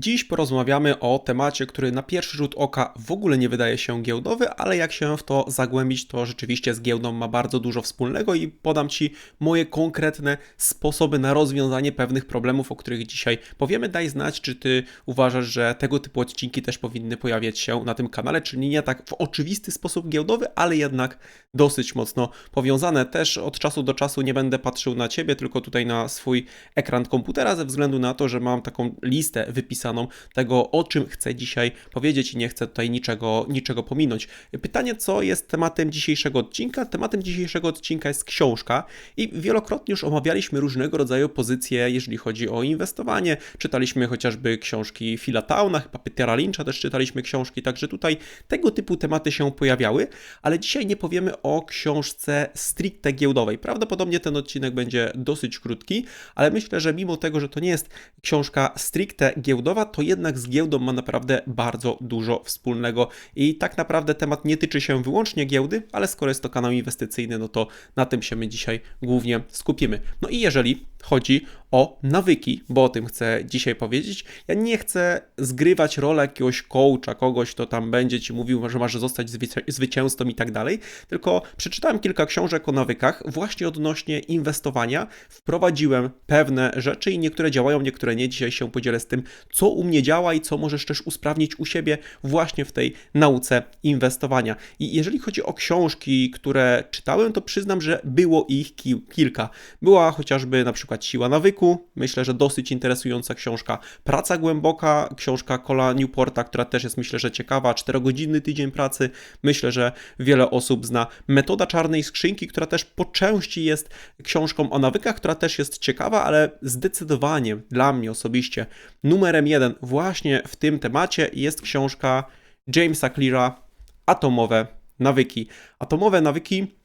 Dziś porozmawiamy o temacie, który na pierwszy rzut oka w ogóle nie wydaje się giełdowy, ale jak się w to zagłębić, to rzeczywiście z giełdą ma bardzo dużo wspólnego i podam Ci moje konkretne sposoby na rozwiązanie pewnych problemów, o których dzisiaj powiemy. Daj znać, czy Ty uważasz, że tego typu odcinki też powinny pojawiać się na tym kanale, czyli nie tak w oczywisty sposób giełdowy, ale jednak dosyć mocno powiązane. Też od czasu do czasu nie będę patrzył na Ciebie, tylko tutaj na swój ekran komputera, ze względu na to, że mam taką listę wypisaną tego, o czym chcę dzisiaj powiedzieć i nie chcę tutaj niczego, niczego pominąć. Pytanie, co jest tematem dzisiejszego odcinka? Tematem dzisiejszego odcinka jest książka i wielokrotnie już omawialiśmy różnego rodzaju pozycje, jeżeli chodzi o inwestowanie. Czytaliśmy chociażby książki Phila Towna, chyba Petera Lyncha też czytaliśmy książki, także tutaj tego typu tematy się pojawiały, ale dzisiaj nie powiemy o książce stricte giełdowej. Prawdopodobnie ten odcinek będzie dosyć krótki, ale myślę, że mimo tego, że to nie jest książka stricte giełdowa, to jednak z giełdą ma naprawdę bardzo dużo wspólnego i tak naprawdę temat nie tyczy się wyłącznie giełdy, ale skoro jest to kanał inwestycyjny, no to na tym się my dzisiaj głównie skupimy. No i jeżeli chodzi o nawyki, bo o tym chcę dzisiaj powiedzieć. Ja nie chcę zgrywać rolę jakiegoś coacha, kogoś, kto tam będzie ci mówił, że masz zostać zwycięzcą i tak dalej, tylko przeczytałem kilka książek o nawykach właśnie odnośnie inwestowania. Wprowadziłem pewne rzeczy i niektóre działają, niektóre nie. Dzisiaj się podzielę z tym, co u mnie działa i co możesz też usprawnić u siebie właśnie w tej nauce inwestowania. I jeżeli chodzi o książki, które czytałem, to przyznam, że było ich kilka. Była chociażby na przykład Siła nawyku, myślę, że dosyć interesująca książka. Praca głęboka, książka Cola Newporta, która też jest myślę, że ciekawa. Czterogodzinny tydzień pracy. Myślę, że wiele osób zna. Metoda czarnej skrzynki, która też po części jest książką o nawykach, która też jest ciekawa, ale zdecydowanie dla mnie osobiście numerem jeden właśnie w tym temacie jest książka Jamesa Cleara Atomowe nawyki. Atomowe nawyki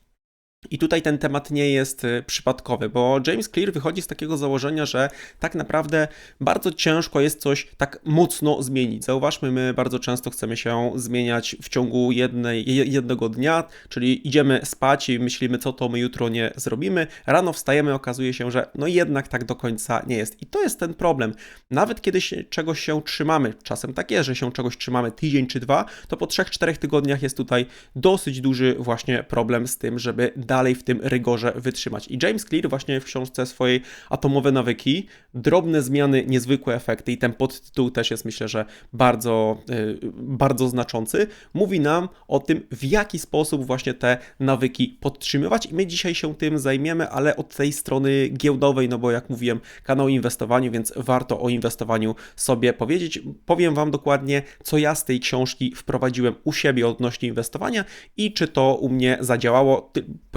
i tutaj ten temat nie jest y, przypadkowy, bo James Clear wychodzi z takiego założenia, że tak naprawdę bardzo ciężko jest coś tak mocno zmienić. Zauważmy, my bardzo często chcemy się zmieniać w ciągu jednej, jednego dnia, czyli idziemy spać i myślimy, co to my jutro nie zrobimy. Rano wstajemy, okazuje się, że no jednak tak do końca nie jest. I to jest ten problem. Nawet kiedy się, czegoś się trzymamy, czasem tak jest, że się czegoś trzymamy tydzień czy dwa, to po 3-4 tygodniach jest tutaj dosyć duży właśnie problem z tym, żeby dalej w tym rygorze wytrzymać. I James Clear właśnie w książce swojej Atomowe nawyki, drobne zmiany, niezwykłe efekty i ten podtytuł też jest myślę, że bardzo, yy, bardzo znaczący, mówi nam o tym, w jaki sposób właśnie te nawyki podtrzymywać i my dzisiaj się tym zajmiemy, ale od tej strony giełdowej, no bo jak mówiłem, kanał inwestowaniu, więc warto o inwestowaniu sobie powiedzieć. Powiem Wam dokładnie, co ja z tej książki wprowadziłem u siebie odnośnie inwestowania i czy to u mnie zadziałało.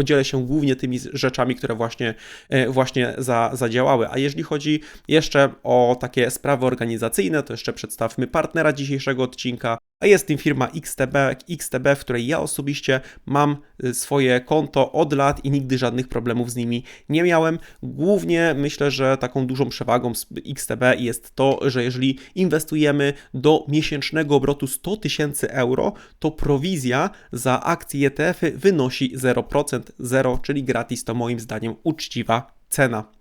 Podzielę się głównie tymi rzeczami, które właśnie, e, właśnie za, zadziałały. A jeżeli chodzi jeszcze o takie sprawy organizacyjne, to jeszcze przedstawmy partnera dzisiejszego odcinka, a jest tym firma XTB, XTB, w której ja osobiście mam y, swoje konto od lat i nigdy żadnych problemów z nimi nie miałem. Głównie myślę, że taką dużą przewagą z XTB jest to, że jeżeli inwestujemy do miesięcznego obrotu 100 tysięcy euro, to prowizja za akcje ETF-y wynosi 0%, 0, czyli gratis to moim zdaniem uczciwa cena.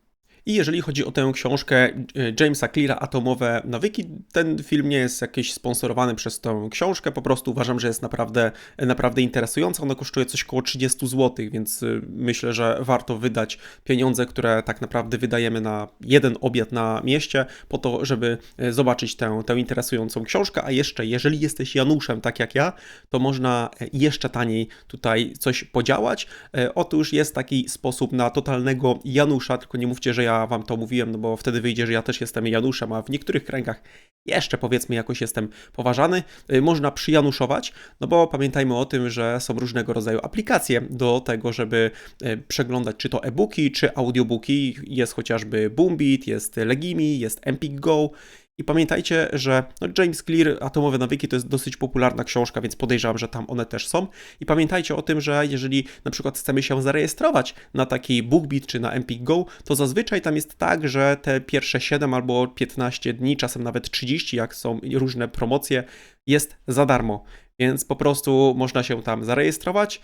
I jeżeli chodzi o tę książkę e, Jamesa Cleara Atomowe nawyki, ten film nie jest jakiś sponsorowany przez tę książkę, po prostu uważam, że jest naprawdę, naprawdę interesująca. Ona kosztuje coś około 30 zł, więc e, myślę, że warto wydać pieniądze, które tak naprawdę wydajemy na jeden obiad na mieście, po to, żeby e, zobaczyć tę, tę interesującą książkę. A jeszcze, jeżeli jesteś Januszem, tak jak ja, to można jeszcze taniej tutaj coś podziałać. Otóż jest taki sposób na totalnego Janusza, tylko nie mówcie, że ja wam to mówiłem, no bo wtedy wyjdzie, że ja też jestem Januszem, a w niektórych kręgach jeszcze powiedzmy jakoś jestem poważany. Y, można przyjanuszować, no bo pamiętajmy o tym, że są różnego rodzaju aplikacje do tego, żeby y, przeglądać czy to e-booki, czy audiobooki. Jest chociażby Boombeat, jest Legimi, jest Empik Go i pamiętajcie, że no James Clear, Atomowe nawyki to jest dosyć popularna książka, więc podejrzewam, że tam one też są. I pamiętajcie o tym, że jeżeli na przykład chcemy się zarejestrować na taki BookBeat czy na Empik Go, to zazwyczaj tam jest tak, że te pierwsze 7 albo 15 dni, czasem nawet 30, jak są różne promocje, jest za darmo. Więc po prostu można się tam zarejestrować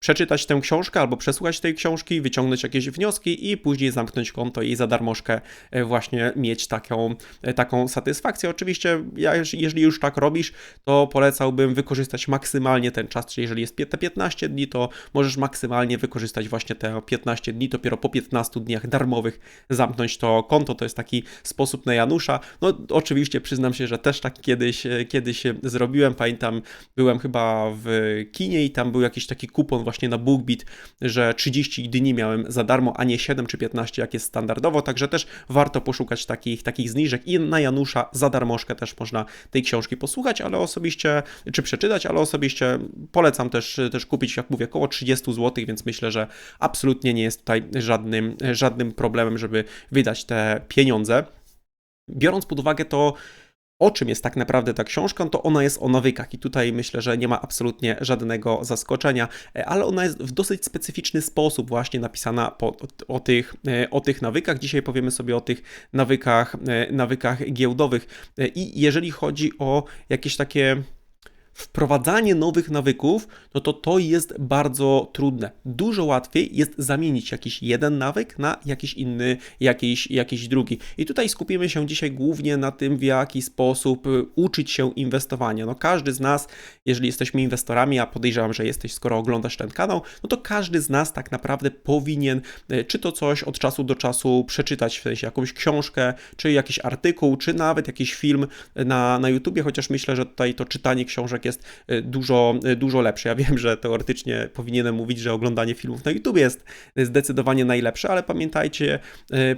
przeczytać tę książkę albo przesłuchać tej książki, wyciągnąć jakieś wnioski i później zamknąć konto i za darmożkę e, właśnie mieć taką, e, taką satysfakcję. Oczywiście, jeżeli już tak robisz, to polecałbym wykorzystać maksymalnie ten czas, czyli jeżeli jest te 15 dni, to możesz maksymalnie wykorzystać właśnie te 15 dni, dopiero po 15 dniach darmowych zamknąć to konto, to jest taki sposób na Janusza. No oczywiście przyznam się, że też tak kiedyś, e, kiedyś zrobiłem, pamiętam, byłem chyba w kinie i tam był jakiś taki kupon właśnie na BookBeat, że 30 dni miałem za darmo, a nie 7 czy 15 jak jest standardowo, także też warto poszukać takich, takich zniżek i na Janusza za darmożkę też można tej książki posłuchać, ale osobiście, czy przeczytać, ale osobiście polecam też, też kupić, jak mówię, około 30 zł, więc myślę, że absolutnie nie jest tutaj żadnym, żadnym problemem, żeby wydać te pieniądze. Biorąc pod uwagę to, o czym jest tak naprawdę ta książka, to ona jest o nawykach i tutaj myślę, że nie ma absolutnie żadnego zaskoczenia, e, ale ona jest w dosyć specyficzny sposób właśnie napisana po, o, tych, e, o tych nawykach. Dzisiaj powiemy sobie o tych nawykach, e, nawykach giełdowych i jeżeli chodzi o jakieś takie wprowadzanie nowych nawyków, no to to jest bardzo trudne. Dużo łatwiej jest zamienić jakiś jeden nawyk na jakiś inny, jakiś, jakiś drugi. I tutaj skupimy się dzisiaj głównie na tym, w jaki sposób y, uczyć się inwestowania. No każdy z nas, jeżeli jesteśmy inwestorami, a podejrzewam, że jesteś, skoro oglądasz ten kanał, no to każdy z nas tak naprawdę powinien y, czy to coś od czasu do czasu przeczytać, w sensie jakąś książkę, czy jakiś artykuł, czy nawet jakiś film na, na YouTubie, chociaż myślę, że tutaj to czytanie książek jest y, dużo, y, dużo lepsze. Ja wiem, że teoretycznie powinienem mówić, że oglądanie filmów na YouTube jest zdecydowanie najlepsze, ale pamiętajcie,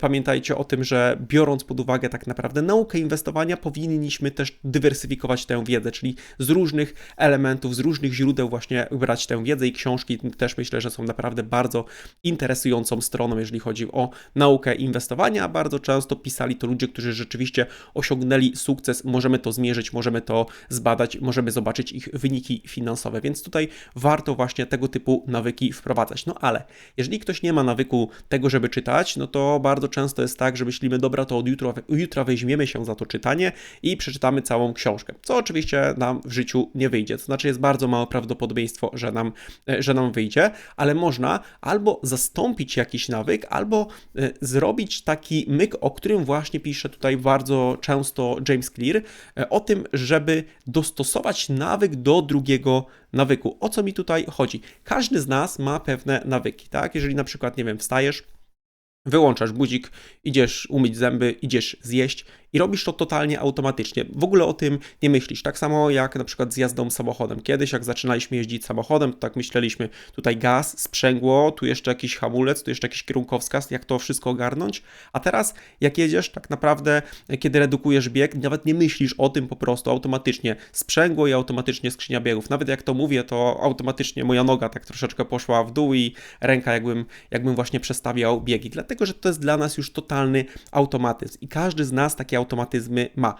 pamiętajcie o tym, że biorąc pod uwagę tak naprawdę naukę inwestowania, powinniśmy też dywersyfikować tę wiedzę, czyli z różnych elementów, z różnych źródeł właśnie brać tę wiedzę i książki też myślę, że są naprawdę bardzo interesującą stroną, jeżeli chodzi o naukę inwestowania. Bardzo często pisali to ludzie, którzy rzeczywiście osiągnęli sukces. Możemy to zmierzyć, możemy to zbadać, możemy zobaczyć, zobaczyć ich wyniki finansowe, więc tutaj warto właśnie tego typu nawyki wprowadzać. No ale jeżeli ktoś nie ma nawyku tego, żeby czytać, no to bardzo często jest tak, że myślimy, dobra, to od jutra, jutra weźmiemy się za to czytanie i przeczytamy całą książkę, co oczywiście nam w życiu nie wyjdzie. To znaczy jest bardzo małe prawdopodobieństwo, że nam, że nam wyjdzie, ale można albo zastąpić jakiś nawyk, albo e, zrobić taki myk, o którym właśnie pisze tutaj bardzo często James Clear, e, o tym, żeby dostosować nawyk do drugiego nawyku. O co mi tutaj chodzi? Każdy z nas ma pewne nawyki, tak? Jeżeli na przykład, nie wiem, wstajesz, wyłączasz budzik, idziesz umyć zęby, idziesz zjeść i robisz to totalnie automatycznie. W ogóle o tym nie myślisz. Tak samo jak na przykład z jazdą samochodem. Kiedyś, jak zaczynaliśmy jeździć samochodem, to tak myśleliśmy, tutaj gaz, sprzęgło, tu jeszcze jakiś hamulec, tu jeszcze jakiś kierunkowskaz, jak to wszystko ogarnąć. A teraz, jak jedziesz, tak naprawdę, kiedy redukujesz bieg, nawet nie myślisz o tym po prostu automatycznie. Sprzęgło i automatycznie skrzynia biegów. Nawet jak to mówię, to automatycznie moja noga tak troszeczkę poszła w dół i ręka jakbym, jakbym właśnie przestawiał biegi. Dlatego, że to jest dla nas już totalny automatyzm. I każdy z nas takie automatyzmy ma.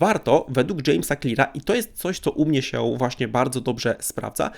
Warto, według Jamesa Cleara, i to jest coś, co u mnie się właśnie bardzo dobrze sprawdza,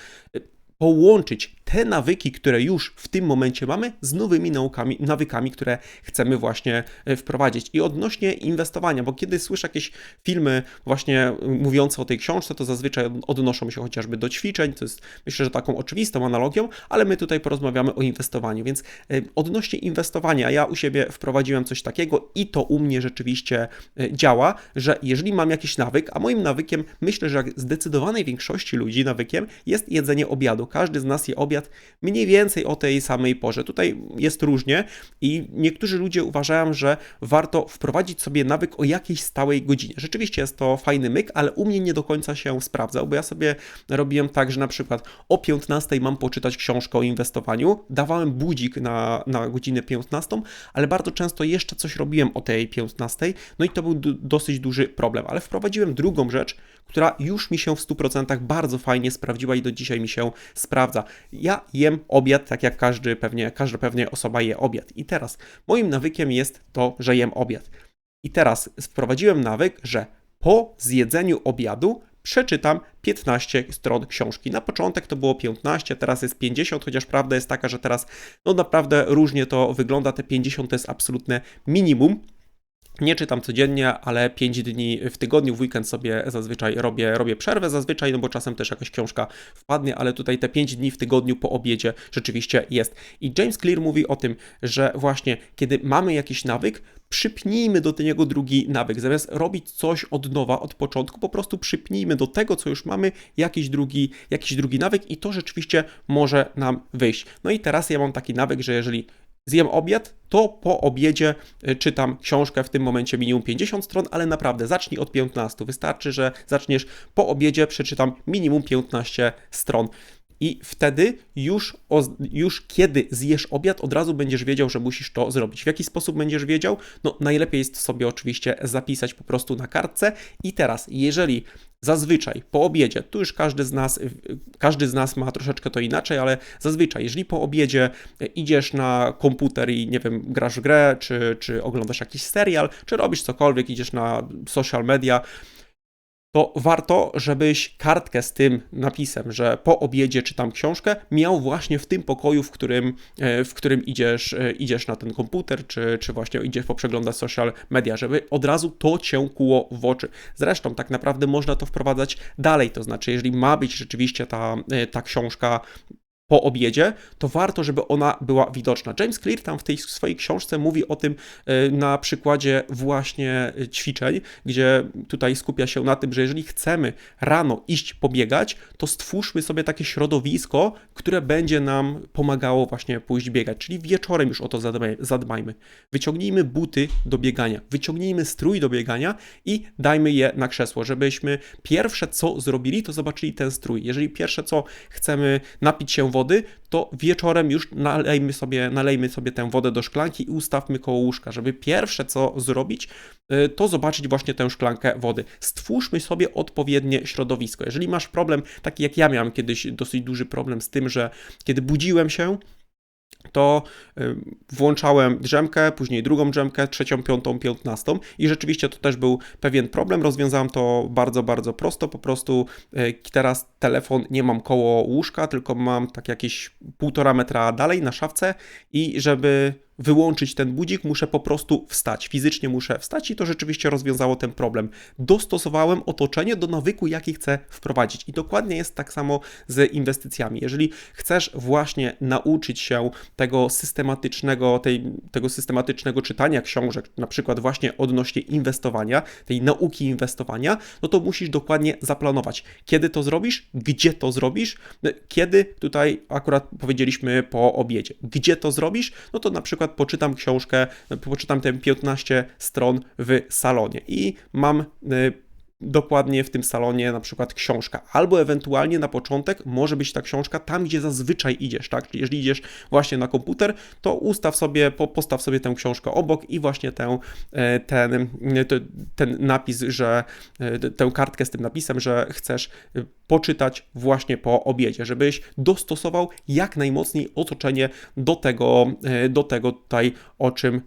połączyć te nawyki, które już w tym momencie mamy, z nowymi naukami, nawykami, które chcemy właśnie e, wprowadzić. I odnośnie inwestowania, bo kiedy słyszę jakieś filmy właśnie mówiące o tej książce, to zazwyczaj odnoszą się chociażby do ćwiczeń, to jest myślę, że taką oczywistą analogią, ale my tutaj porozmawiamy o inwestowaniu, więc e, odnośnie inwestowania, ja u siebie wprowadziłem coś takiego i to u mnie rzeczywiście e, działa, że jeżeli mam jakiś nawyk, a moim nawykiem, myślę, że zdecydowanej większości ludzi nawykiem jest jedzenie obiadu, każdy z nas je obiad mniej więcej o tej samej porze. Tutaj jest różnie i niektórzy ludzie uważają, że warto wprowadzić sobie nawyk o jakiejś stałej godzinie. Rzeczywiście jest to fajny myk, ale u mnie nie do końca się sprawdzał, bo ja sobie robiłem tak, że na przykład o 15 mam poczytać książkę o inwestowaniu, dawałem budzik na, na godzinę 15, ale bardzo często jeszcze coś robiłem o tej 15, no i to był dosyć duży problem, ale wprowadziłem drugą rzecz, która już mi się w 100% bardzo fajnie sprawdziła i do dzisiaj mi się sprawdza. Ja jem obiad, tak jak każdy pewnie, każda pewnie osoba je obiad. I teraz moim nawykiem jest to, że jem obiad. I teraz wprowadziłem nawyk, że po zjedzeniu obiadu przeczytam 15 stron książki. Na początek to było 15, teraz jest 50, chociaż prawda jest taka, że teraz no naprawdę różnie to wygląda. Te 50 to jest absolutne minimum. Nie czytam codziennie, ale 5 dni w tygodniu, w weekend sobie zazwyczaj robię, robię przerwę, zazwyczaj, no bo czasem też jakaś książka wpadnie, ale tutaj te 5 dni w tygodniu po obiedzie rzeczywiście jest. I James Clear mówi o tym, że właśnie kiedy mamy jakiś nawyk, przypnijmy do niego drugi nawyk. Zamiast robić coś od nowa, od początku, po prostu przypnijmy do tego, co już mamy, jakiś drugi, jakiś drugi nawyk i to rzeczywiście może nam wyjść. No i teraz ja mam taki nawyk, że jeżeli zjem obiad, to po obiedzie y, czytam książkę w tym momencie minimum 50 stron, ale naprawdę zacznij od 15. Wystarczy, że zaczniesz po obiedzie, przeczytam minimum 15 stron. I wtedy już, już kiedy zjesz obiad, od razu będziesz wiedział, że musisz to zrobić. W jaki sposób będziesz wiedział? No, najlepiej jest sobie oczywiście zapisać po prostu na kartce. I teraz, jeżeli Zazwyczaj po obiedzie, tu już każdy z nas, każdy z nas ma troszeczkę to inaczej, ale zazwyczaj, jeżeli po obiedzie idziesz na komputer i nie wiem, grasz grę, czy, czy oglądasz jakiś serial, czy robisz cokolwiek, idziesz na social media, to warto, żebyś kartkę z tym napisem, że po obiedzie czytam książkę, miał właśnie w tym pokoju, w którym, e, w którym idziesz, e, idziesz na ten komputer, czy, czy właśnie idziesz poprzeglądać social media, żeby od razu to cię kuło w oczy. Zresztą tak naprawdę można to wprowadzać dalej, to znaczy jeżeli ma być rzeczywiście ta, e, ta książka po obiedzie, to warto, żeby ona była widoczna. James Clear tam w tej swojej książce mówi o tym e, na przykładzie właśnie e, ćwiczeń, gdzie tutaj skupia się na tym, że jeżeli chcemy rano iść pobiegać, to stwórzmy sobie takie środowisko, które będzie nam pomagało właśnie pójść biegać, czyli wieczorem już o to zadbajmy. Wyciągnijmy buty do biegania, wyciągnijmy strój do biegania i dajmy je na krzesło, żebyśmy pierwsze co zrobili, to zobaczyli ten strój. Jeżeli pierwsze co chcemy napić się wody, to wieczorem już nalejmy sobie, nalejmy sobie tę wodę do szklanki i ustawmy koło łóżka, żeby pierwsze co zrobić, y, to zobaczyć właśnie tę szklankę wody. Stwórzmy sobie odpowiednie środowisko. Jeżeli masz problem, taki jak ja miałem kiedyś dosyć duży problem z tym, że kiedy budziłem się, to y, włączałem drzemkę, później drugą drzemkę, trzecią, piątą, piętnastą i rzeczywiście to też był pewien problem. Rozwiązałem to bardzo, bardzo prosto. Po prostu y, teraz telefon nie mam koło łóżka, tylko mam tak jakieś półtora metra dalej na szafce i żeby wyłączyć ten budzik, muszę po prostu wstać. Fizycznie muszę wstać i to rzeczywiście rozwiązało ten problem. Dostosowałem otoczenie do nawyku, jaki chcę wprowadzić. I dokładnie jest tak samo z inwestycjami. Jeżeli chcesz właśnie nauczyć się tego systematycznego, tej, tego systematycznego czytania książek, na przykład właśnie odnośnie inwestowania, tej nauki inwestowania, no to musisz dokładnie zaplanować, kiedy to zrobisz, gdzie to zrobisz, kiedy tutaj akurat powiedzieliśmy po obiedzie, gdzie to zrobisz, no to na przykład przykład poczytam książkę, poczytam te 15 stron w salonie i mam y, dokładnie w tym salonie na przykład książka, albo ewentualnie na początek może być ta książka tam, gdzie zazwyczaj idziesz, tak? Czyli jeżeli idziesz właśnie na komputer, to ustaw sobie, postaw sobie tę książkę obok i właśnie tę, e, ten, ten napis, że e, tę kartkę z tym napisem, że chcesz e, poczytać właśnie po obiedzie, żebyś dostosował jak najmocniej otoczenie do tego, do tego tutaj, o czym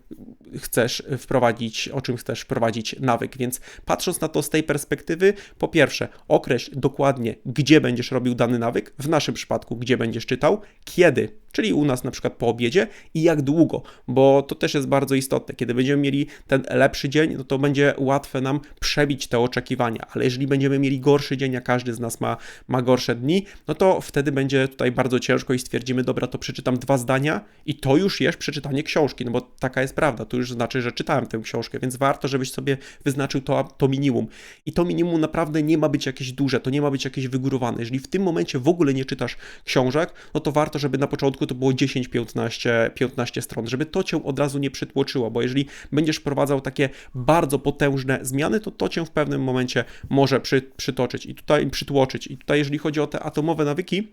chcesz wprowadzić, o czym chcesz wprowadzić nawyk. Więc patrząc na to z tej perspektywy, po pierwsze, określ dokładnie, gdzie będziesz robił dany nawyk, w naszym przypadku, gdzie będziesz czytał, kiedy czyli u nas na przykład po obiedzie i jak długo, bo to też jest bardzo istotne. Kiedy będziemy mieli ten lepszy dzień, no to będzie łatwe nam przebić te oczekiwania, ale jeżeli będziemy mieli gorszy dzień, a każdy z nas ma, ma gorsze dni, no to wtedy będzie tutaj bardzo ciężko i stwierdzimy, dobra, to przeczytam dwa zdania i to już jest przeczytanie książki, no bo taka jest prawda, to już znaczy, że czytałem tę książkę, więc warto, żebyś sobie wyznaczył to, to minimum. I to minimum naprawdę nie ma być jakieś duże, to nie ma być jakieś wygórowane. Jeżeli w tym momencie w ogóle nie czytasz książek, no to warto, żeby na początku początku to było 10-15 15 stron, żeby to cię od razu nie przytłoczyło, bo jeżeli będziesz wprowadzał takie bardzo potężne zmiany, to to cię w pewnym momencie może przy, przytoczyć i tutaj przytłoczyć. I tutaj, jeżeli chodzi o te atomowe nawyki,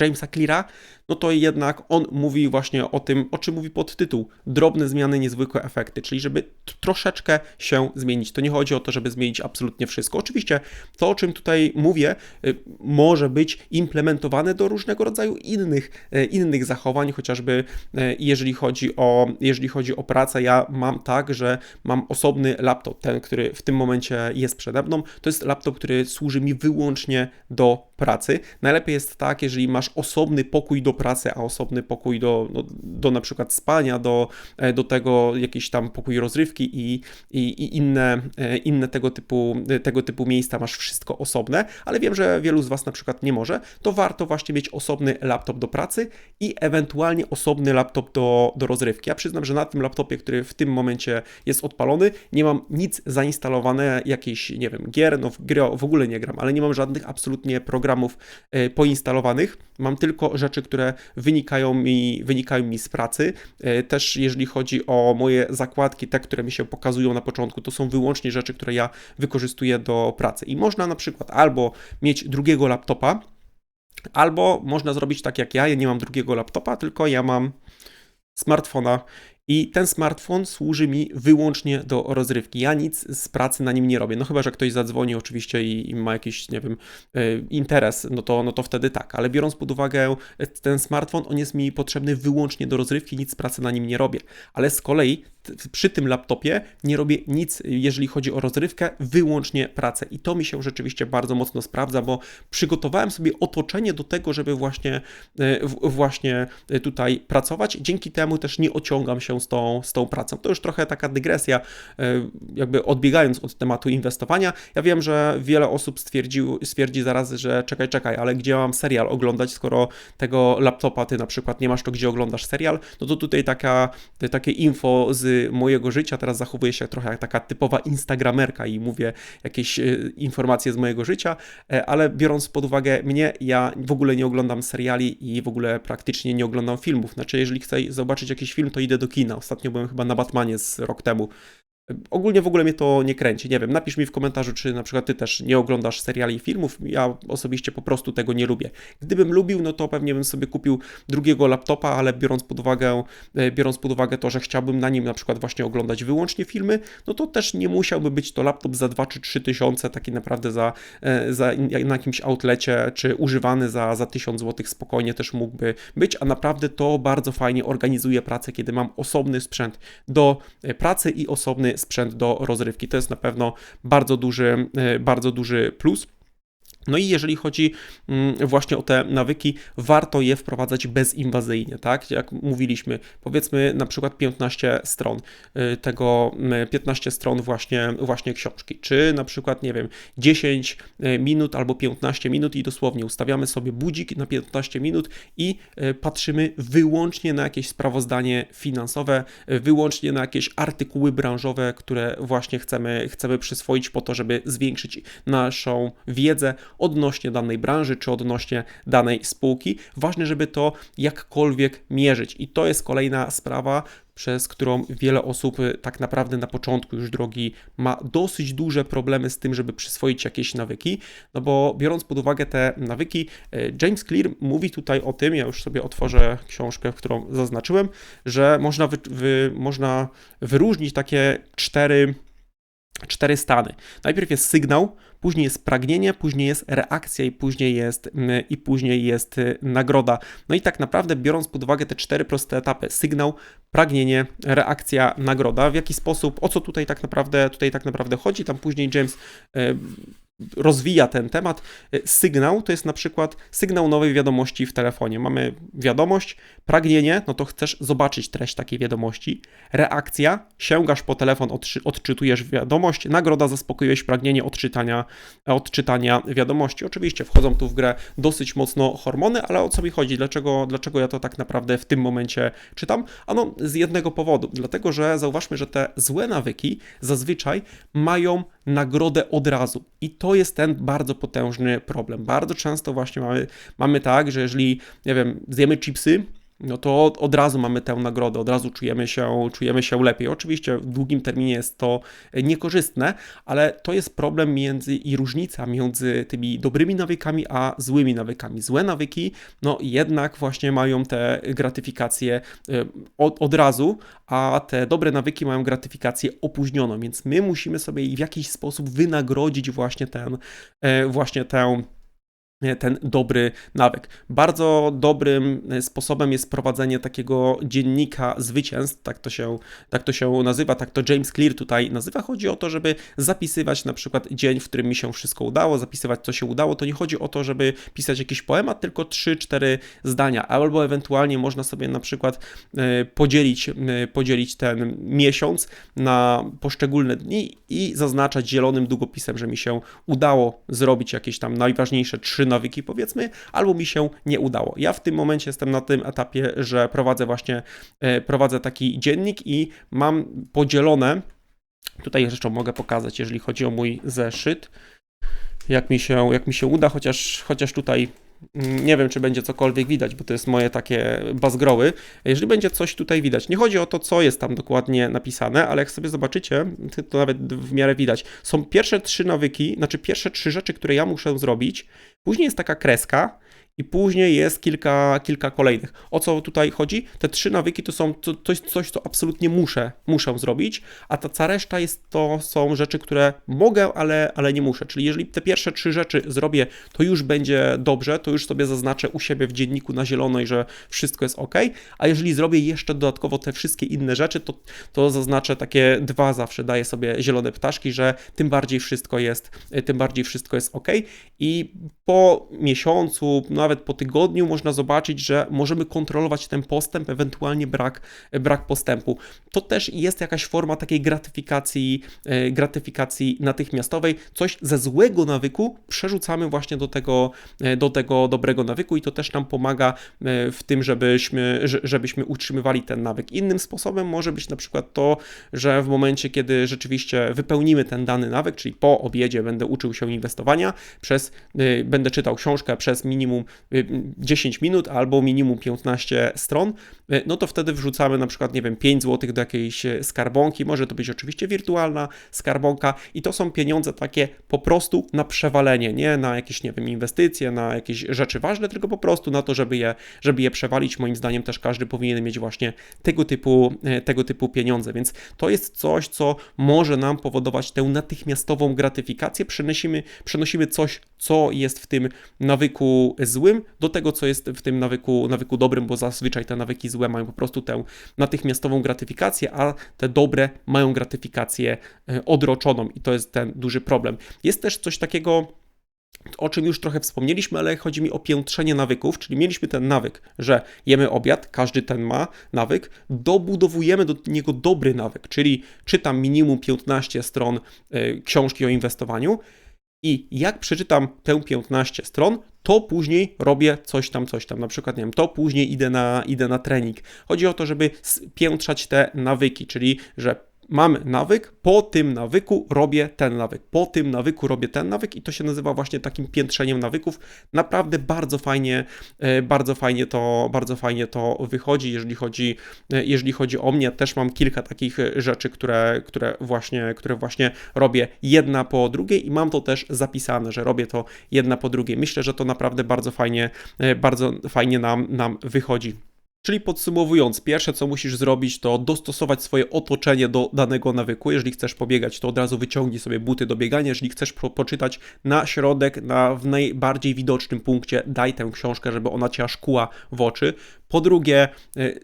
Jamesa Cleara, no to jednak on mówi właśnie o tym, o czym mówi podtytuł drobne zmiany, niezwykłe efekty, czyli żeby troszeczkę się zmienić. To nie chodzi o to, żeby zmienić absolutnie wszystko. Oczywiście to, o czym tutaj mówię, y, może być implementowane do różnego rodzaju innych, y, innych zachowań, chociażby y, jeżeli chodzi o, jeżeli chodzi o pracę, ja mam tak, że mam osobny laptop, ten, który w tym momencie jest przede mną, to jest laptop, który służy mi wyłącznie do pracy. Najlepiej jest tak, jeżeli masz osobny pokój do pracy, a osobny pokój do, no, do na przykład spania, do, e, do tego jakiś tam pokój rozrywki i, i, i inne, e, inne tego, typu, tego typu miejsca masz wszystko osobne, ale wiem, że wielu z Was na przykład nie może, to warto właśnie mieć osobny laptop do pracy i ewentualnie osobny laptop do, do rozrywki. Ja przyznam, że na tym laptopie, który w tym momencie jest odpalony, nie mam nic zainstalowane, jakiejś, nie wiem, gier, no w gry w ogóle nie gram, ale nie mam żadnych absolutnie programów e, poinstalowanych. Mam tylko rzeczy, które wynikają mi, wynikają mi z pracy. E, też jeżeli chodzi o moje zakładki, te, które mi się pokazują na początku, to są wyłącznie rzeczy, które ja wykorzystuję do pracy. I można na przykład albo mieć drugiego laptopa, albo można zrobić tak jak ja. Ja nie mam drugiego laptopa, tylko ja mam smartfona i ten smartfon służy mi wyłącznie do rozrywki. Ja nic z pracy na nim nie robię. No chyba, że ktoś zadzwoni oczywiście i, i ma jakiś, nie wiem, e, interes, no to, no to wtedy tak. Ale biorąc pod uwagę e, ten smartfon, on jest mi potrzebny wyłącznie do rozrywki, nic z pracy na nim nie robię. Ale z kolei przy tym laptopie nie robię nic, jeżeli chodzi o rozrywkę, wyłącznie pracę. I to mi się rzeczywiście bardzo mocno sprawdza, bo przygotowałem sobie otoczenie do tego, żeby właśnie, e, właśnie tutaj pracować. Dzięki temu też nie ociągam się z tą, z tą pracą. To już trochę taka dygresja, e, jakby odbiegając od tematu inwestowania. Ja wiem, że wiele osób stwierdził, stwierdzi zaraz, że czekaj, czekaj, ale gdzie mam serial oglądać, skoro tego laptopa ty na przykład nie masz, to gdzie oglądasz serial? No to tutaj taka, takie info z mojego życia, teraz zachowuję się trochę jak taka typowa instagramerka i mówię jakieś e, informacje z mojego życia, e, ale biorąc pod uwagę mnie, ja w ogóle nie oglądam seriali i w ogóle praktycznie nie oglądam filmów. Znaczy, jeżeli chcę zobaczyć jakiś film, to idę do kina. Ostatnio byłem chyba na Batmanie z rok temu. Ogólnie w ogóle mnie to nie kręci. Nie wiem, napisz mi w komentarzu, czy na przykład ty też nie oglądasz seriali i filmów. Ja osobiście po prostu tego nie lubię. Gdybym lubił, no to pewnie bym sobie kupił drugiego laptopa, ale biorąc pod uwagę, e, biorąc pod uwagę to, że chciałbym na nim na przykład właśnie oglądać wyłącznie filmy, no to też nie musiałby być to laptop za 2 czy 3 tysiące, taki naprawdę za, e, za na jakimś outlecie, czy używany za, za 1000 zł spokojnie też mógłby być, a naprawdę to bardzo fajnie organizuje pracę, kiedy mam osobny sprzęt do e, pracy i osobny sprzęt do rozrywki. To jest na pewno bardzo duży, e, bardzo duży plus. No i jeżeli chodzi mm, właśnie o te nawyki, warto je wprowadzać bezinwazyjnie, tak? Jak mówiliśmy, powiedzmy na przykład 15 stron y, tego, 15 mm, stron właśnie, właśnie książki, czy na przykład, nie wiem, 10 y, minut albo 15 minut i dosłownie ustawiamy sobie budzik na 15 minut i y, patrzymy wyłącznie na jakieś sprawozdanie finansowe, wyłącznie na jakieś artykuły branżowe, które właśnie chcemy, chcemy przyswoić po to, żeby zwiększyć naszą wiedzę odnośnie danej branży czy odnośnie danej spółki. Ważne, żeby to jakkolwiek mierzyć. I to jest kolejna sprawa, przez którą wiele osób y, tak naprawdę na początku już drogi ma dosyć duże problemy z tym, żeby przyswoić jakieś nawyki, no bo biorąc pod uwagę te nawyki, y, James Clear mówi tutaj o tym, ja już sobie otworzę książkę, którą zaznaczyłem, że można, wy, wy, można wyróżnić takie cztery cztery stany. Najpierw jest sygnał, później jest pragnienie, później jest reakcja i później jest, mm, i później jest y, nagroda. No i tak naprawdę biorąc pod uwagę te cztery proste etapy, sygnał, pragnienie, reakcja, nagroda, w jaki sposób, o co tutaj tak naprawdę, tutaj tak naprawdę chodzi, tam później James y, rozwija ten temat. Y, sygnał to jest na przykład sygnał nowej wiadomości w telefonie. Mamy wiadomość, pragnienie, no to chcesz zobaczyć treść takiej wiadomości. Reakcja, sięgasz po telefon, odczytujesz wiadomość. Nagroda, zaspokoiłeś pragnienie odczytania, odczytania wiadomości. Oczywiście wchodzą tu w grę dosyć mocno hormony, ale o co mi chodzi? Dlaczego, dlaczego ja to tak naprawdę w tym momencie czytam? Ano z jednego powodu, dlatego że zauważmy, że te złe nawyki zazwyczaj mają nagrodę od razu. I to jest ten bardzo potężny problem. Bardzo często właśnie mamy, mamy tak, że jeżeli, nie wiem, zjemy chipsy, no to od razu mamy tę nagrodę, od razu czujemy się, czujemy się lepiej. Oczywiście w długim terminie jest to niekorzystne, ale to jest problem między i różnica między tymi dobrymi nawykami a złymi nawykami. Złe nawyki, no jednak właśnie mają te gratyfikacje e, od, od razu, a te dobre nawyki mają gratyfikację opóźnioną, więc my musimy sobie w jakiś sposób wynagrodzić właśnie ten, e, właśnie tę E, ten dobry nawyk. Bardzo dobrym e, sposobem jest prowadzenie takiego dziennika zwycięstw, tak to, się, tak to się nazywa, tak to James Clear tutaj nazywa. Chodzi o to, żeby zapisywać na przykład dzień, w którym mi się wszystko udało, zapisywać co się udało. To nie chodzi o to, żeby pisać jakiś poemat, tylko 3-4 zdania, albo ewentualnie można sobie na przykład e, podzielić, podzielić ten miesiąc na poszczególne dni i zaznaczać zielonym długopisem, że mi się udało zrobić jakieś tam najważniejsze 3 nowyki powiedzmy, albo mi się nie udało. Ja w tym momencie jestem na tym etapie, że prowadzę właśnie, e, prowadzę taki dziennik i mam podzielone, tutaj zresztą mogę pokazać, jeżeli chodzi o mój zeszyt, jak mi się, jak mi się uda, chociaż, chociaż tutaj nie wiem, czy będzie cokolwiek widać, bo to jest moje takie bazgroły. Jeżeli będzie coś tutaj widać, nie chodzi o to, co jest tam dokładnie napisane, ale jak sobie zobaczycie, to nawet w miarę widać. Są pierwsze trzy nawyki, znaczy pierwsze trzy rzeczy, które ja muszę zrobić. Później jest taka kreska, i później jest kilka, kilka kolejnych. O co tutaj chodzi? Te trzy nawyki to są to, to coś, co absolutnie muszę, muszę zrobić, a ta cała reszta jest, to są rzeczy, które mogę, ale, ale nie muszę. Czyli jeżeli te pierwsze trzy rzeczy zrobię, to już będzie dobrze, to już sobie zaznaczę u siebie w dzienniku na zielono i że wszystko jest ok, a jeżeli zrobię jeszcze dodatkowo te wszystkie inne rzeczy, to, to zaznaczę takie dwa zawsze, daję sobie zielone ptaszki, że tym bardziej wszystko jest, tym bardziej wszystko jest ok i po miesiącu, no nawet po tygodniu można zobaczyć, że możemy kontrolować ten postęp, ewentualnie brak, brak postępu. To też jest jakaś forma takiej gratyfikacji, e, gratyfikacji natychmiastowej. Coś ze złego nawyku przerzucamy właśnie do tego, e, do tego dobrego nawyku i to też nam pomaga e, w tym, żebyśmy, żebyśmy utrzymywali ten nawyk. Innym sposobem może być na przykład to, że w momencie, kiedy rzeczywiście wypełnimy ten dany nawyk, czyli po obiedzie będę uczył się inwestowania, przez, będę czytał książkę przez minimum 10 minut albo minimum 15 stron, e, no to wtedy wrzucamy na przykład, nie wiem, 5 zł do jakiejś e, skarbonki, może to być oczywiście wirtualna skarbonka i to są pieniądze takie po prostu na przewalenie, nie na jakieś, nie wiem, inwestycje, na jakieś rzeczy ważne, tylko po prostu na to, żeby je, żeby je przewalić. Moim zdaniem też każdy powinien mieć właśnie tego typu, e, tego typu pieniądze, więc to jest coś, co może nam powodować tę natychmiastową gratyfikację. Przenosimy, przenosimy coś, co jest w tym nawyku złym do tego, co jest w tym nawyku, nawyku dobrym, bo zazwyczaj te nawyki złe mają po prostu tę natychmiastową gratyfikację, a te dobre mają gratyfikację e, odroczoną i to jest ten duży problem. Jest też coś takiego, o czym już trochę wspomnieliśmy, ale chodzi mi o piętrzenie nawyków, czyli mieliśmy ten nawyk, że jemy obiad, każdy ten ma nawyk, dobudowujemy do niego dobry nawyk, czyli czytam minimum 15 stron e, książki o inwestowaniu i jak przeczytam tę 15 stron, to później robię coś tam, coś tam. Na przykład, nie wiem, to później idę na, idę na trening. Chodzi o to, żeby spiętrzać te nawyki, czyli że mam nawyk, po tym nawyku robię ten nawyk, po tym nawyku robię ten nawyk i to się nazywa właśnie takim piętrzeniem nawyków. Naprawdę bardzo fajnie, e, bardzo fajnie to, bardzo fajnie to wychodzi, jeżeli chodzi, e, jeżeli chodzi o mnie. Też mam kilka takich rzeczy, które, które, właśnie, które właśnie robię jedna po drugiej i mam to też zapisane, że robię to jedna po drugiej. Myślę, że to naprawdę bardzo fajnie, e, bardzo fajnie nam, nam wychodzi. Czyli podsumowując, pierwsze co musisz zrobić to dostosować swoje otoczenie do danego nawyku. Jeżeli chcesz pobiegać, to od razu wyciągnij sobie buty do biegania. Jeżeli chcesz po poczytać na środek, na, w najbardziej widocznym punkcie, daj tę książkę, żeby ona cię szkuła w oczy. Po drugie, y,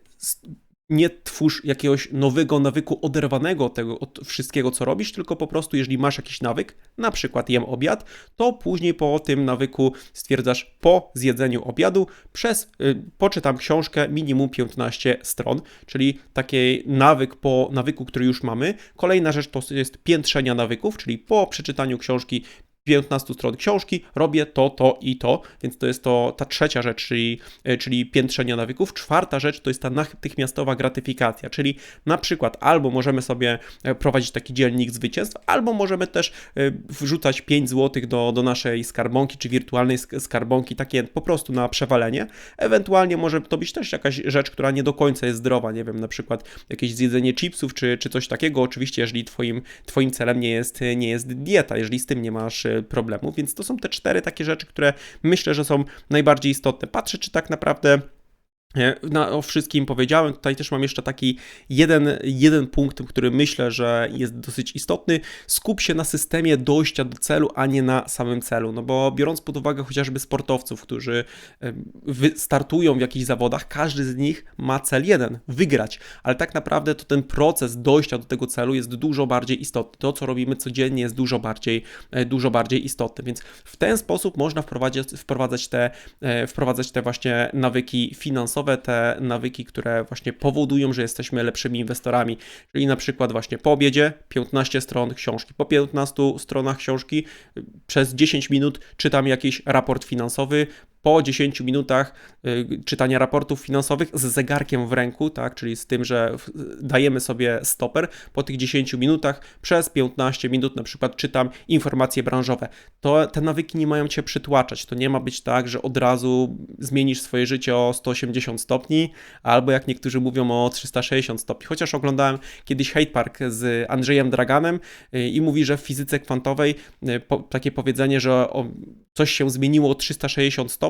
nie twórz jakiegoś nowego nawyku oderwanego od tego od wszystkiego, co robisz, tylko po prostu, jeżeli masz jakiś nawyk, na przykład jem obiad, to później po tym nawyku stwierdzasz po zjedzeniu obiadu przez y, poczytam książkę minimum 15 stron, czyli taki nawyk po nawyku, który już mamy. Kolejna rzecz to jest piętrzenia nawyków, czyli po przeczytaniu książki 15 stron książki, robię to, to i to, więc to jest to ta trzecia rzecz, czyli, e, czyli piętrzenie nawyków. Czwarta rzecz to jest ta natychmiastowa gratyfikacja, czyli na przykład albo możemy sobie e, prowadzić taki dziennik zwycięstw, albo możemy też e, wrzucać 5 zł do, do naszej skarbonki, czy wirtualnej skarbonki, takie po prostu na przewalenie. Ewentualnie może to być też jakaś rzecz, która nie do końca jest zdrowa, nie wiem, na przykład jakieś zjedzenie chipsów, czy, czy coś takiego, oczywiście jeżeli twoim, twoim celem nie jest, nie jest dieta, jeżeli z tym nie masz problemu, więc to są te cztery takie rzeczy, które myślę, że są najbardziej istotne. Patrzę, czy tak naprawdę Na, o wszystkim powiedziałem. Tutaj też mam jeszcze taki jeden, jeden punkt, który myślę, że jest dosyć istotny. Skup się na systemie dojścia do celu, a nie na samym celu. No bo biorąc pod uwagę chociażby sportowców, którzy startują w jakichś zawodach, każdy z nich ma cel jeden wygrać. Ale tak naprawdę to ten proces dojścia do tego celu jest dużo bardziej istotny. To, co robimy codziennie, jest dużo bardziej, e, dużo bardziej istotne. Więc w ten sposób można wprowadzić, wprowadzać, te, e, wprowadzać te właśnie nawyki finansowe, te nawyki, które właśnie powodują, że jesteśmy lepszymi inwestorami. Czyli na przykład właśnie po obiedzie 15 stron książki, po 15 stronach książki przez 10 minut czytam jakiś raport finansowy, po 10 minutach y, czytania raportów finansowych z zegarkiem w ręku, tak, czyli z tym, że dajemy sobie stoper, po tych 10 minutach przez 15 minut na przykład czytam informacje branżowe. To te nawyki nie mają cię przytłaczać. To nie ma być tak, że od razu zmienisz swoje życie o 180 stopni, albo jak niektórzy mówią o 360 stopni. Chociaż oglądałem kiedyś Hate Park z Andrzejem Draganem y, i mówi, że w fizyce kwantowej y, takie powiedzenie, że coś się zmieniło o 360 stopni,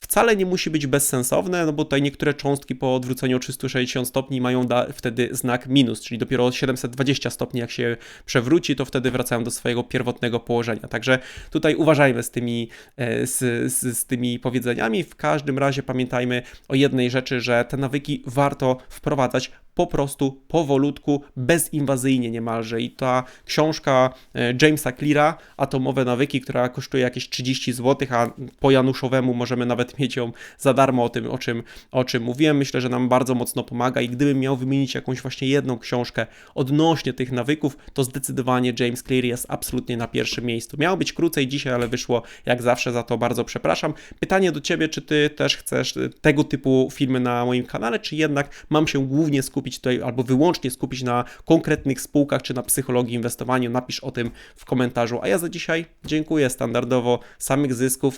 wcale nie musi być bezsensowne, no bo tutaj niektóre cząstki po odwróceniu o 360 stopni mają wtedy znak minus, czyli dopiero o 720 stopni jak się przewróci, to wtedy wracają do swojego pierwotnego położenia. Także tutaj uważajmy z tymi, e, z, z, z tymi powiedzeniami. W każdym razie pamiętajmy o jednej rzeczy, że te nawyki warto wprowadzać po prostu powolutku, bezinwazyjnie niemalże. I ta książka e, Jamesa Cleara, Atomowe Nawyki, która kosztuje jakieś 30 zł, a po Januszowemu możemy nawet mieć ją za darmo o tym, o czym, o czym mówiłem. Myślę, że nam bardzo mocno pomaga i gdybym miał wymienić jakąś właśnie jedną książkę odnośnie tych nawyków, to zdecydowanie James Clear jest absolutnie na pierwszym miejscu. Miało być krócej dzisiaj, ale wyszło jak zawsze, za to bardzo przepraszam. Pytanie do Ciebie, czy Ty też chcesz tego typu filmy na moim kanale, czy jednak mam się głównie skupić tutaj, albo wyłącznie skupić na konkretnych spółkach, czy na psychologii inwestowania? Napisz o tym w komentarzu. A ja za dzisiaj dziękuję standardowo, samych zysków.